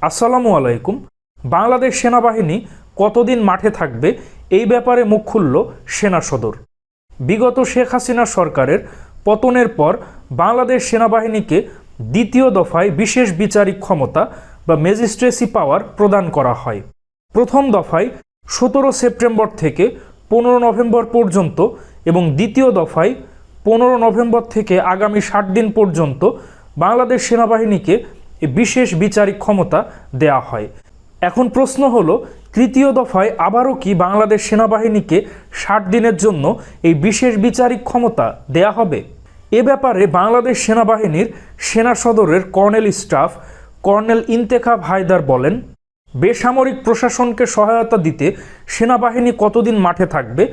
আসসালামু আলাইকুম। বাংলাদেশ সেনাবাহিনী কতদিন মাঠে থাকবে এই ব্যাপারে মুখ খুলল সেনা সদর। বিগত শেখ হাসিনা সরকারের পতনের পর বাংলাদেশ সেনাবাহিনীকে দ্বিতীয় দফায় বিশেষ বিচারিক ক্ষমতা বা ম্যাজিস্ট্রেসি পাওয়ার প্রদান করা হয়। প্রথম দফায় সতেরো সেপ্টেম্বর থেকে পনেরো নভেম্বর পর্যন্ত এবং দ্বিতীয় দফায় পনেরো নভেম্বর থেকে আগামী ষাট দিন পর্যন্ত বাংলাদেশ সেনাবাহিনীকে বিশেষ বিচারিক ক্ষমতা দেয়া হয়। এখন প্রশ্ন হলো, তৃতীয় দফায় আবারও কি বাংলাদেশ সেনাবাহিনীকে ষাট দিনের জন্য এই বিশেষ বিচারিক ক্ষমতা দেয়া হবে? এ ব্যাপারে বাংলাদেশ সেনাবাহিনীর সেনা সদরের colonel staff colonel Intekhab Haider বলেন, বেসামরিক প্রশাসনকে সহায়তা দিতে সেনাবাহিনী কতদিন মাঠে থাকবে,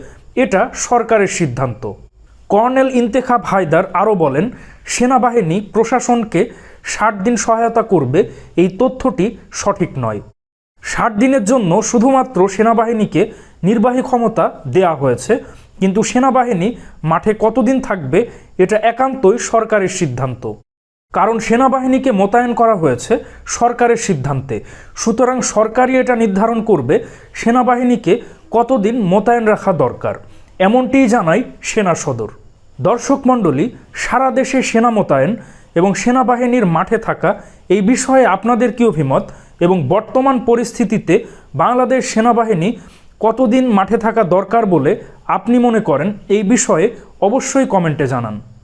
এটা সরকারের সিদ্ধান্ত। কর্নেল ইন্তেখাব হায়দার আরও বলেন, সেনাবাহিনী প্রশাসনকে ষাট দিন সহায়তা করবে, এই তথ্যটি সঠিক নয়। ষাট দিনের জন্য শুধুমাত্র সেনাবাহিনীকে নির্বাহী ক্ষমতা দেয়া হয়েছে, কিন্তু সেনাবাহিনী মাঠে কতদিন থাকবে, এটা একান্তই সরকারের সিদ্ধান্ত। কারণ সেনাবাহিনীকে মোতায়েন করা হয়েছে সরকারের সিদ্ধান্তে। সুতরাং সরকারই এটা নির্ধারণ করবে, সেনাবাহিনীকে কতদিন মোতায়েন রাখা দরকার। এমনটিই জানায় সেনা সদর। দর্শক মণ্ডলী, সারা দেশে সেনা মোতায়েন এবং সেনাবাহিনীর মাঠে থাকা এই বিষয়ে আপনাদের কি অভিমত এবং বর্তমান পরিস্থিতিতে বাংলাদেশ সেনাবাহিনী কতদিন মাঠে থাকা দরকার বলে আপনি মনে করেন? এই বিষয়ে অবশ্যই কমেন্টে জানান।